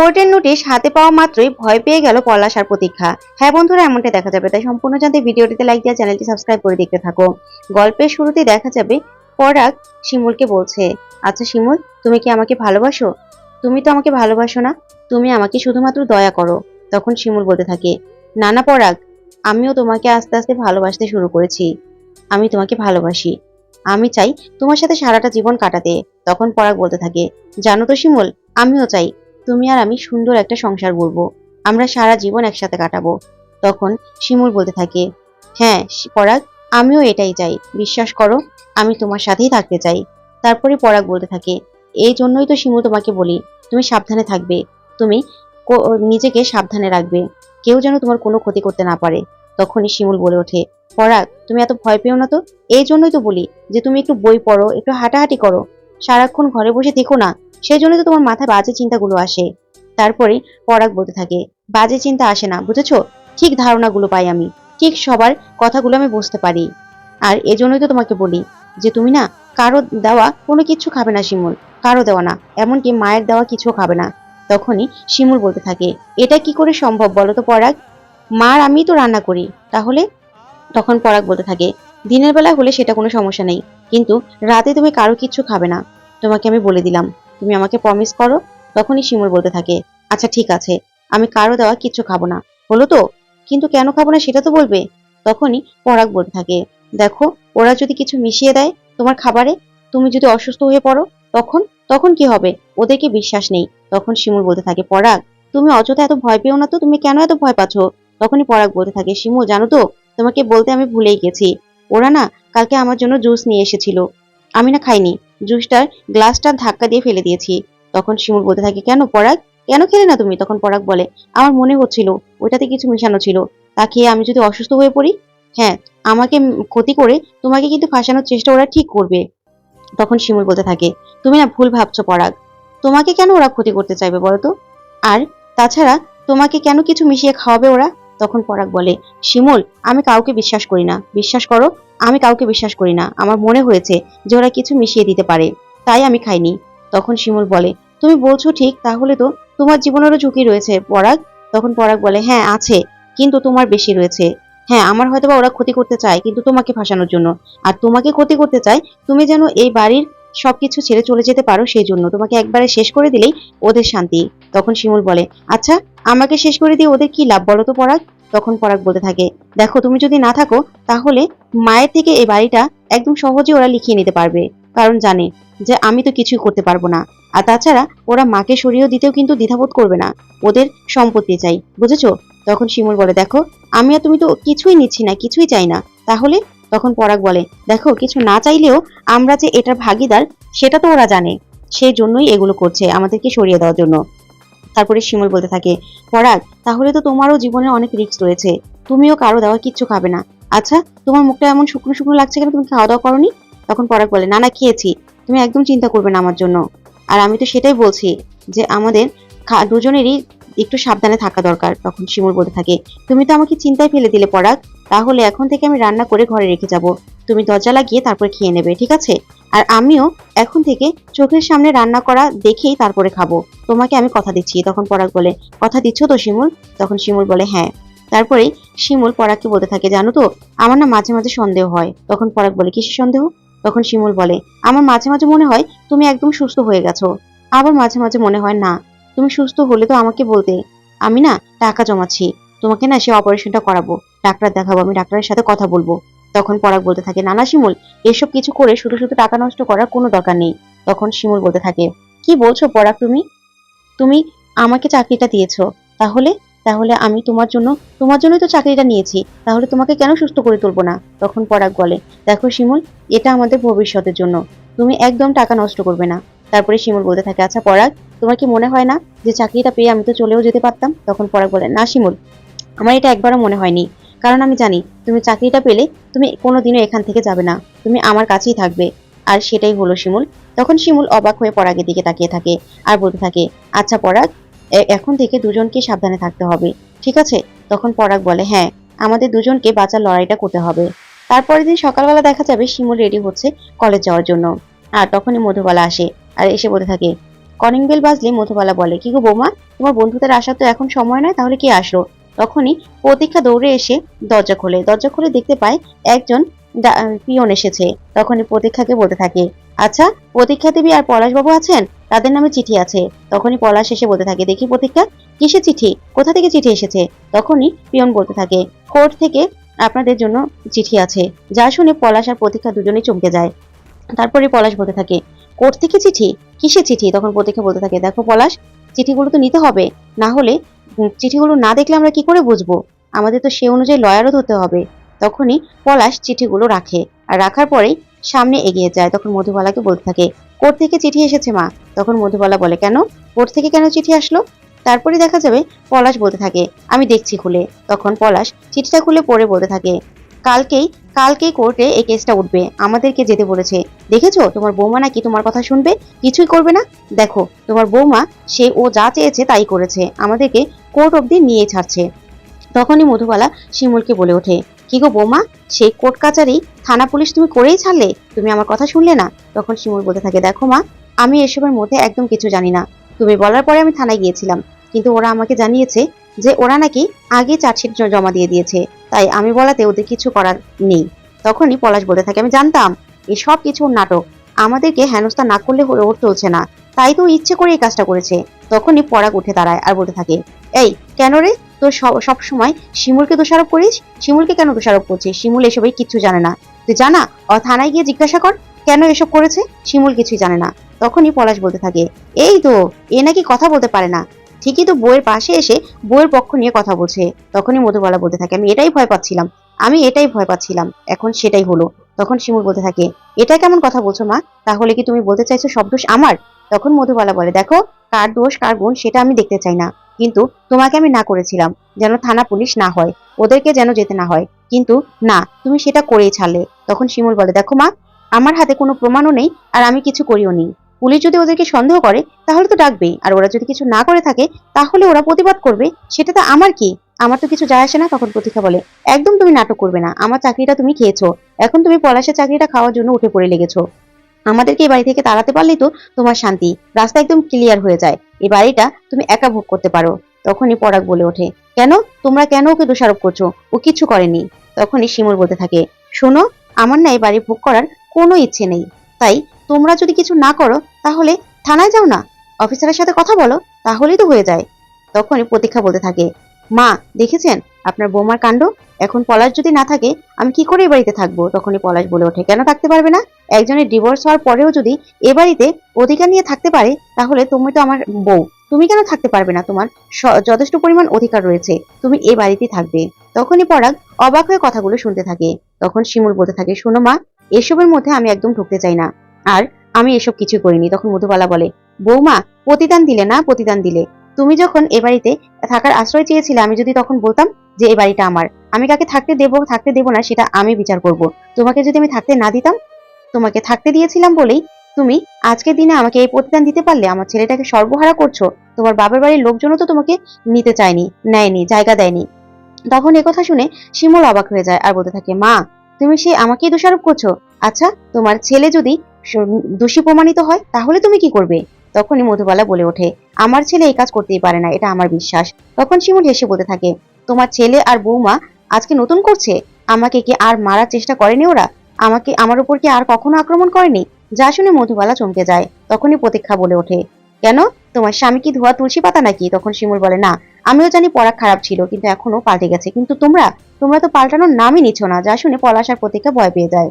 কোর্টের নোটিশ হাতে পাওয়া মাত্রই ভয় পেয়ে গেল পলাশ আর প্রতীক্ষা। হ্যাঁ বন্ধুরা এমনটা দেখা যাবে। তাই সম্পূর্ণ জানতে ভিডিওটিতে লাইক দিয়ে চ্যানেলটি সাবস্ক্রাইব করে দেখতে থাকো। গল্পের শুরুতেই দেখা যাবে, পরাগ শিমুলকে বলছে আচ্ছা শিমুল, তুমি কি আমাকে ভালোবাসো? তুমি তো আমাকে ভালোবাসো না, তুমি আমাকে শুধুমাত্র দয়া করো। তখন শিমুল বলতে থাকে নানা পরাগ, আমিও তোমাকে আস্তে আস্তে ভালোবাসতে শুরু করেছি। আমি তোমাকে ভালোবাসি। আমি চাই তোমার সাথে সারাটা জীবন কাটাতে। তখন পরাগ বলতে থাকে, জানো তো শিমুল, আমিও চাই তুমি আর আমি সুন্দর একটা সংসার করব আমরা সারা জীবন একসাথে কাটাবো। তখন শিমুল বলতে থাকে হ্যাঁ পরাগ, আমিও এটাই চাই। বিশ্বাস করো, আমি তোমার সাথেই থাকতে চাই। তারপরে পরাগ বলতে থাকে, এই জন্যই তো শিমুল তোমাকে বলি, তুমি সাবধানে থাকবে। তুমি নিজেকে সাবধানে রাখবে। কেউ যেন তোমার কোনো ক্ষতি করতে না পারে। তখনই শিমুল বলে ওঠে, পরাগ, তুমি এত ভয় পেও না তো? এই জন্যই তো বলি যে তুমি একটু বই পড়ো, একটু হাঁটাহাঁটি করো। সারাক্ষণ ঘরে বসে দেখো না। সেই জন্য তো তোমার মাথায় বাজে চিন্তাগুলো আসে। তারপরে পরাগ বলতে থাকে, বাজে চিন্তা আসে না, বুঝেছ? ঠিক ধারণাগুলো পাই আমি। ঠিক সবার কথাগুলো আমি বুঝতে পারি। আর এজন্যই তো তোমাকে বলি যে তুমি না কারও দেওয়া কোনো কিছু খাবে না শিমুল, কারও দেওয়া না। এমনকি মায়ের দেওয়া কিছু খাবে না। তখনই শিমুল বলতে থাকে, এটা কি করে সম্ভব বলো তো পরাগ? মার আমি তো রান্না করি, তাহলে? তখন পরাগ বলতে থাকে, দিনের বেলা হলে সেটা কোনো সমস্যা নেই, কিন্তু রাতে তুমি কারও কিচ্ছু খাবে না। তোমাকে আমি বলে দিলাম। তুমি আমাকে প্রমিস করো? তখনই শিমুল বলতে থাকে আচ্ছা ঠিক আছে, আমি কারও দেওয়া কিচ্ছু খাব না। হলো তো? কিন্তু কেন খাব না সেটা তো বলবে? তখনই পরাগ বলতে থাকে, দেখো, ওরা যদি কিছু মিশিয়ে দেয় তোমার খাবারে, তুমি যদি অসুস্থ হয়ে পড়ো, তখন তখন কি হবে? ওদেরকে বিশ্বাস নেই। তখন শিমুল বলতে থাকে, পরাগ, তুমি অযথা এত ভয় পেও না তো? তুমি কেন এত ভয় পাচ্ছ? তখনই পরাগ বলতে থাকে, শিমুল, জানো তো, তোমাকে বলতে আমি ভুলেই গেছি। ওরা না কালকে আমার জন্য জুস নিয়ে এসেছিল। আমি না খাইনি। জুসটার গ্লাসটা ধাক্কা দিয়ে ফেলে দিয়েছি। তখন শিমুল বলতে থাকে, কেন পরাগ? কেন খেলে না তুমি? তখন পরাগ বলে, আমার মনে হচ্ছিল, ওইটাতে কিছু মেশানো ছিল। তা খেয়ে আমি যদি অসুস্থ হয়ে পড়ি? হ্যাঁ আমাকে ক্ষতি করে তোমাকে কিন্তু ফাঁসানোর চেষ্টা ওরা ঠিক করবে। তখন শিমুল বলতে থাকে, তুমি না ভুল ভাবছ পরাগ। তোমাকে কেন ওরা ক্ষতি করতে চাইবে বলো তো? আর তাছাড়া তোমাকে কেন কিছু মিশিয়ে খাওয়াবে ওরা? তখন পরাগ বলে, শিমুল, আমি কাউকে বিশ্বাস করি না। বিশ্বাস করো আমি কাউকে বিশ্বাস করি না। আমার মনে হয়েছে যে ওরা কিছু মিশিয়ে দিতে পারে। তাই আমি খাইনি। তখন শিমুল বলে, তুমি বলছো ঠিক, তাহলে তো তোমার জীবনেরও ঝুঁকি রয়েছে, পরাগ? তখন পরাগ বলে হ্যাঁ আছে, কিন্তু তোমার বেশি রয়েছে। হ্যাঁ আমার হয়তো বা ওরা ক্ষতি করতে চায়, কিন্তু তোমাকে ফাঁসানোর জন্য। আর তোমাকে ক্ষতি করতে চায়, তুমি যেন এই বাড়ির সবকিছু ছেড়ে চলে যেতে পারো সেই জন্য তোমাকে একবারে শেষ করে দিলেই ওদের শান্তি। তখন শিমুল বলে আচ্ছা আমাকে শেষ করে দিয়ে ওদের কি লাভ বলো তো পরাগ? তখন পরাগ বলতে থাকে, দেখো, তুমি যদি না থাকো, তাহলে মায়ের থেকে এই বাড়িটা একদম সহজে ওরা লিখিয়ে নিতে পারবে। কারণ জানে যে আমি তো কিছুই করতে পারব না। আর তাছাড়া ওরা মাকে সরিয়েও দিতেও কিন্তু দ্বিধাবোধ করবে না। ওদের সম্পত্তি চাই, বুঝেছ? তখন শিমুল বলে, দেখো, আমি আর তুমি তো কিছুই নিচ্ছি না, কিছুই চাই না। তাহলে তখন পরাগ বলে, দেখো, কিছু না চাইলেও আমরা যে এটার ভাগিদার, সেটা তো ওরা জানে। সেই জন্যই এগুলো করছে আমাদেরকে সরিয়ে দেওয়ার জন্য। তারপরে শিমুল বলতে থাকে, পরাগ, তাহলে তো তোমারও জীবনে অনেক রিস্ক রয়েছে। তুমিও কারও দেওয়া কিচ্ছু খাবে না। আচ্ছা তোমার মুখটা এমন শুকনো শুকনো লাগছে কেন? তুমি খাওয়া দাওয়া করনি? তখন পরাগ বলে, না না, খেয়েছি। তুমি একদম চিন্তা করবে না আমার জন্য। আর আমি তো সেটাই বলছি যে আমাদের দুজনেরই একটু সাবধানে থাকা দরকার। তখন শিমুল বলতে থাকে, তুমি তো আমাকে চিন্তায় ফেলে দিলে পরাগ। তাহলে এখন থেকে আমি রান্না করে ঘরে রেখে যাব। তুমি দরজা লাগিয়ে তারপর খেয়ে নেবে, ঠিক আছে? আর আমিও এখন থেকে চোখের সামনে রান্না করা দেখেই তারপরে খাব। তোমাকে আমি কথা দিচ্ছি, তখন পরাগ বলে, কথা দিচ্ছ তো শিমুল? তখন শিমুল বলে হ্যাঁ। তারপরে শিমুল পরাগকে বলতে থাকে, জানো তো, আমার না মাঝে মাঝে সন্দেহ হয়। তখন পরাগ বলে, কিসের সন্দেহ? তখন শিমুল বলে, আমার মাঝে মাঝে মনে হয় তুমি একদম সুস্থ হয়ে গেছো। আবার মাঝে মাঝে মনে হয়, না, তুমি সুস্থ হলে তো আমাকে বলতে, আমি না টাকা জমাচ্ছি, তোমাকে না সে অপারেশনটা করাবো, ডাক্তার দেখাবো, আমি ডাক্তারের সাথে কথা বলব। তখন পরাগ বলতে থাকে, নানা শিমুল, এসব কিছু করে শুধু শুধু টাকা নষ্ট করার কোনো দরকার নেই। তখন শিমুল বলতে থাকে, কি বলছো পরাগ তুমি? তুমি আমাকে চাকরিটা দিয়েছ। তাহলে তাহলে আমি তোমার জন্য, তোমার জন্যই তো চাকরিটা নিয়েছি। তাহলে তোমাকে কেন সুস্থ করে তুলবো না? তখন পরাগ বলে, দেখো শিমুল, এটা আমাদের ভবিষ্যতের জন্য। তুমি একদম টাকা নষ্ট করবে না। তারপরে শিমুল বলতে থাকে আচ্ছা পরাগ, তোমার কি মনে হয় না যে চাকরিটা পেয়ে আমি তো চলেও যেতে পারতাম? তখন পরাগ বলে, না শিমুল, আমার এটা একবারও মনে হয়নি। কারণ আমি জানি তুমি চাকরিটা পেলে তুমি কোনোদিনও এখান থেকে যাবে না। তুমি আমার কাছেই থাকবে। আর সেটাই হলো শিমুল। তখন শিমুল অবাক হয়ে পরাগের দিকে তাকিয়ে থাকে আর বলতে থাকে আচ্ছা পরাগ এখন থেকে দুজনকে সাবধানে থাকতে হবে। ঠিক আছে? তখন পরাগ বলে হ্যাঁ আমাদের দুজনকে বাঁচার লড়াইটা করতে হবে। তারপরের দিন সকালবেলা দেখা যাবে শিমুল রেডি হচ্ছে কলেজ যাওয়ার জন্য। আর তখনই মধুবালা আসে আর এসে বলতে থাকে কলিং বেল বাজলে মধুবালা বলে, কি গো বৌমা, তোমার বন্ধুদের আসার তো এখন সময় নয়, তাহলে কি আসলো? তখনই প্রতীক্ষা দৌড়ে এসে দরজা খোলে। দরজা খুলে দেখতে পায় একজন পিয়ন এসেছে। তখনই প্রতীক্ষাকে বলতে থাকে আচ্ছা প্রতীক্ষা দেবী আর পলাশবাবু আছেন? তাদের নামে চিঠি আছে। তখনই পলাশ এসে বলতে থাকে, দেখি প্রতীক্ষা কিসে চিঠি? কোথা থেকে চিঠি এসেছে? তখনই পিয়ন বলতে থাকে, কোর্ট থেকে আপনাদের জন্য চিঠি আছে। যা শুনে পলাশ আর প্রতীক্ষা দুজনেই চমকে যায়। তারপরে পলাশ বলতে থাকে কোর্ট থেকে চিঠি? কিসে চিঠি? তখন প্রতীক্ষা বলতে থাকে, দেখো পলাশ, চিঠিগুলো তো নিতে হবে। না হলে চিঠিগুলো না দেখলে আমরা কি করে বুঝব? আমাদের তো সে অনুযায়ী লয়ারও ধরতে হবে। তখনই পলাশ চিঠিগুলো রাখে আর রাখার পরেই সামনে এগিয়ে যায়। তখন মধুবালাকে বলতে থাকে, কোর্ট থেকে চিঠি এসেছে মা। তখন মধুবালা বলে, কেন? কোর্ট থেকে কেন চিঠি আসলো? তারপরে দেখা যাবে পলাশ বলতে থাকে, আমি দেখছি খুলে। তখন পলাশ চিঠিটা খুলে পড়ে বলতে থাকে, কালকেই কালকেই কোর্টে এই কেসটা উঠবে। আমাদেরকে যেতে বলেছে। দেখেছ? তোমার বৌমা নাকি তোমার কথা শুনবে? কিছুই করবে না? দেখো, তোমার বৌমা, সে ও যা চেয়েছে তাই করেছে। আমাদেরকে কোর্ট অবধি নিয়ে ছাড়ছে। তখনই মধুবালা শিমুলকে বলে ওঠে, কি গো বৌমা? সেই কোর্ট কাচারি? থানা পুলিশ তুমি করেই ছাড়লে? তুমি আমার কথা শুনলে না? তখন শিমুল বলতে থাকে, দেখো মা, আমি এসবের মধ্যে একদম কিছু জানি না। তুমি বলার পরে আমি থানায় গিয়েছিলাম। কিন্তু ওরা আমাকে জানিয়েছে যে ওরা নাকি আগে চার্জশিট জমা দিয়ে দিয়েছে। তাই আমি বলাতে ওদের কিছু করার নেই। তখনই পলাশ বলতে থাকে, আমি জানতাম এই সব কিছু নাটক। আমাদেরকে হেনস্থা না করলে ওর চলছে না। তাই তো ইচ্ছে করে এই কাজটা করেছে। তখনই পরাগ উঠে দাঁড়ায় আর বলতে থাকে, এই, কেন রে? তোর সব সময় শিমুলকে দোষারোপ করিস? শিমুলকে কেন দোষারোপ করছিস? শিমুল এসবের কিচ্ছু জানে না। তুই জানা? ও থানায় গিয়ে জিজ্ঞাসা কর, কেন এসব করেছে? শিমুল কিছুই জানে না। তখনই পলাশ বলতে থাকে, এই তো, এ নাকি কথা বলতে পারে না। ঠিকই তো বইয়ের পাশে এসে বইয়ের পক্ষ নিয়ে কথা বলছে। তখনই মধুবালা বলতে থাকে, আমি এটাই ভয় পাচ্ছিলাম। আমি এটাই ভয় পাচ্ছিলাম। এখন সেটাই হলো। তখন শিমুল বলতে থাকে, এটা কেমন কথা বলছো মা? তাহলে কি তুমি বলতে চাইছো সব দোষ আমার? তখন মধুবালা বলে, দেখো, কার দোষ, কার গুণ সেটা আমি দেখতে চাই না। কিন্তু তোমাকে আমি না করেছিলাম, যেন থানা পুলিশ না হয়। ওদেরকে যেন যেতে না হয়। কিন্তু না, তুমি সেটা করেই ছাড়লে। তখন শিমুল বলে, দেখো মা, আমার হাতে কোনো প্রমাণও নেই, আর আমি কিছু করিও নি। পুলিশ যদি ওদেরকে সন্দেহ করে, তাহলে তো ডাকবেই। আর ওরা যদি কিছু না করে থাকে, তাহলে ওরা প্রতিবাদ করবে। সেটা তো আমার কি? আমার তো কিছু যায় আসে না, তখন প্রতীক্ষা বলে। একদম তুমি নাটক করবে না। আমার চাকরিটা তুমি খেয়েছো। এখন তুমি পলাশের চাকরিটা খাওয়ার জন্য উঠে পড়ে লেগেছো। আমাদেরকে এই বাড়ি থেকে তাড়াতে পারলেই তো তোমার শান্তি। রাস্তা একদম ক্লিয়ার হয়ে যায়। এই বাড়িটা তুমি একা ভোগ করতে পারো। তখনই পরাগ বলে ওঠে, কেন? তোমরা কেন ওকে দোষারোপ করছ? ও কিছু করেনি। তখনই শিমুল বলতে থাকে, শোনো, আমার না এই বাড়ি ভোগ করার কোনো ইচ্ছে নেই। তাই তোমরা যদি কিছু না করো, তাহলে থানায় যাও না। অফিসারের সাথে কথা বলো, তাহলেই তো হয়ে যায়। তখনই প্রতীক্ষা বলতে থাকে, মা, দেখেছেন? আপনার বৌমার কাণ্ড? এখন পলাশ যদি না থাকে, আমি কি করে এ বাড়িতে থাকব? তখনই পলাশ বলে ওঠে, কেন থাকতে পারবে না? একজনের ডিভোর্স হওয়ার পরেও যদি এ বাড়িতে অধিকার নিয়ে থাকতে পারে, তাহলে তুমি তো আমার বউ। তুমি কেন থাকতে পারবে না? তোমার যথেষ্ট পরিমাণ অধিকার রয়েছে। তুমি এ বাড়িতেই থাকবে। তখনই পরাগ অবাক হয়ে কথাগুলো শুনতে থাকে। তখন শিমুল বলতে থাকে, শোনো মা, এসবের মধ্যে আমি একদম ঢুকতে চাই না। আর আমি এসব কিছু করিনি। তখন মধুবালা বলে, বৌমা, প্রতিদান দিলে না, প্রতিদান দিলে। তুমি যখন এ বাড়িতে থাকার আশ্রয় চেয়েছিলে, আমি যদি তখন বলতাম যে এই বাড়িটা আমার, আমি কাকে থাকতে দেব থাকতে দেব না, সেটা আমি বিচার করব। তোমাকে যদি আমি থাকতে না দিতাম, তোমাকে থাকতে দিয়েছিলাম বলেই তুমি আজকের দিনে আমাকে এই প্রতিদান দিতে পারলে, আমার ছেলেটাকে সর্বহারা করছ, তোমার বাবার বাড়ির লোকজনও তো তোমাকে নিতে চায়নি, নেয়নি, জায়গা দেয়নি। তখন কথা শুনে শিমুল অবাক হয়ে যায় আর বলতে থাকে, মা তুমি সে আমাকেই দোষারোপ করছ। আচ্ছা তোমার ছেলে যদি দোষী প্রমাণিত হয়, তাহলে তুমি কি করবে? তখনই মধুবালা বলে ওঠে, আমার ছেলে এই কাজ করতেই পারে না, এটা আমার বিশ্বাস। তখন শিমুল হেসে বলতে থাকে, তোমার ছেলে আর বৌমা আজকে নতুন করছে? আমাকে কি আর মারার চেষ্টা করেনি ওরা? আমাকে আমার উপর কি আর কখনো আক্রমণ করেনি? যা শুনে মধুবালা চমকে যায়, তখনই প্রতীক্ষা বলে ওঠে কেন? তোমার স্বামী কি ধোয়া তুলসী পাতা নাকি? তখন শিমুল বলে, না, আমিও জানি পড়া খারাপ ছিল, কিন্তু এখনও পাল্টে গেছে। কিন্তু তোমরা তোমরা তো পাল্টানোর নামই নিচ্ছ না। যা শুনে পলাশার প্রতীক্ষা ভয় পেয়ে যায়।